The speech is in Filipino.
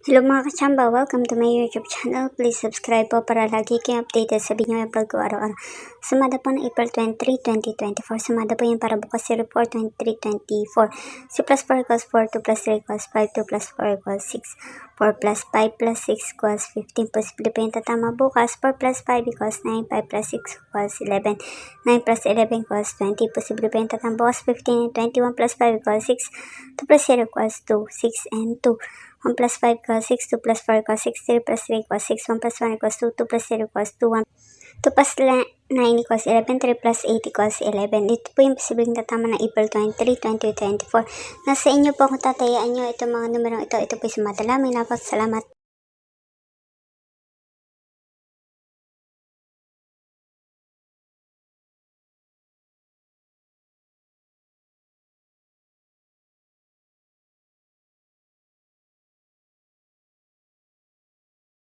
Hello mga kachamba, welcome to my YouTube channel. Please subscribe po para lagi kayong updated sa video yung ko araw-araw. Sumada po ng April 23, 2024. Sumada po yun para bukas si report 23, 24. Si plus 4 equals 4, 2 plus 3 equals 5, 2 plus 4 equals 6. 4 plus 5 plus 6 equals 15. Posible po yung tatama bukas. 4 plus 5 equals 9, 5 plus 6 equals 11. 9 plus 11 equals 20. Posible po yung tatama bukas. 15 and 21 plus 5 equals 6. 2 plus 0 equals 2. 6 and 2. 1 plus 5 equals 6, 2 plus 4 equals 6, 3 plus 3 equals 6, 1 plus 1 equals 2, 2 plus 0 equals 2, 1, 2 plus 9 equals 11, 3 plus 8 equals 11. Ito po yung posibleng tatama ng April 23, 2024. Nasa inyo po kung tatayaan nyo itong mga numerong ito. Ito po yung sumadala. May napasalamat.